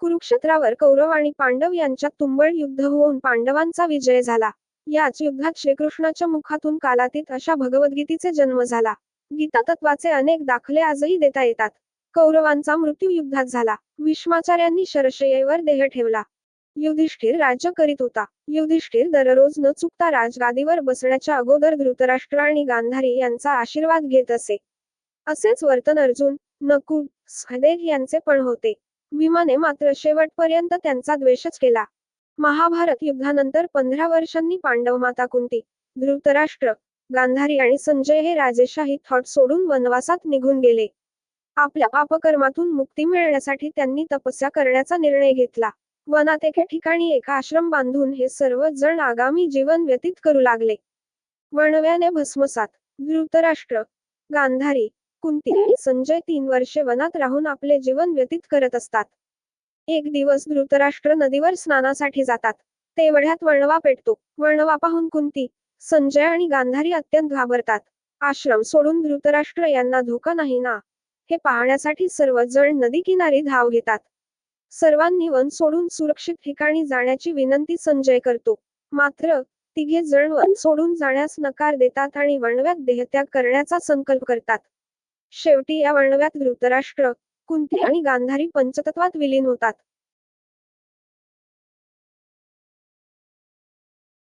कुरुक्षेत्रावर कौरव आणि पांडव यांच्यात तुंबळ युद्ध होऊन पांडवांचा विजय झाला. याच युद्धात श्रीकृष्णाच्या मुखातून कालातीत अशा भगवद्गीतेचे जन्म झाला. गीता तत्वाचे अनेक दाखले आजही देता येतात. कौरवांचा मृत्यू युद्धात झाला. विश्वाचार्यांनी शरशयेवर देह ठेवला. युधिष्ठिर राज्य करीत होता. युधिष्ठिर दररोज न चुकता राजगादीवर बसण्याच्या अगोदर धृतराष्ट्र आणि गांधारी यांचा आशीर्वाद घेत असे. असेच वर्तन अर्जुन नकुल सहदेव यांचे पण होते. भीमाने मात्र शेवटपर्यंत त्यांचा द्वेषच केला. महाभारत युद्धानंतर पंधरा वर्षांनी पांडव माता कुंती धृतराष्ट्र गांधारी आणि संजय हे राजेशाही थॉट सोडून वनवासात निघून गेले. आपल्या पापकर्मातून मुक्ती मिळण्यासाठी त्यांनी तपस्या करण्याचा निर्णय घेतला. वनात एके ठिकाणी एक आश्रम बांधून हे सर्व जण आगामी जीवन व्यतीत करू लागले. वणव्याने भस्मसात धृतराष्ट्र गांधारी कुंती संजय तीन वर्षे वनात राहून आपले जीवन व्यतीत करत असतात. एक दिवस धृतराष्ट्र नदीवर स्नानासाठी जातात. तेवढ्यात वळवा पेटतो. वळवा पाहून कुंती संजय आणि गांधारी अत्यंत घाबरतात. आश्रम सोडून धृतराष्ट्र यांना धोका नाही ना? हे पाहण्यासाठी सर्वजण नदी किनारी धाव घेतात. सर्वांनी वन सोडून सुरक्षित ठिकाणी जाण्याची विनंती संजय करतो. मात्र तिघे जण वन सोडून जाण्यास नकार देतात आणि वणव्यात देहत्याग करण्याचा संकल्प करतात. शेवटी या वर्णव्यात धृतराष्ट्र कुंती आणि गांधारी पंचतत्वात विलीन होतात.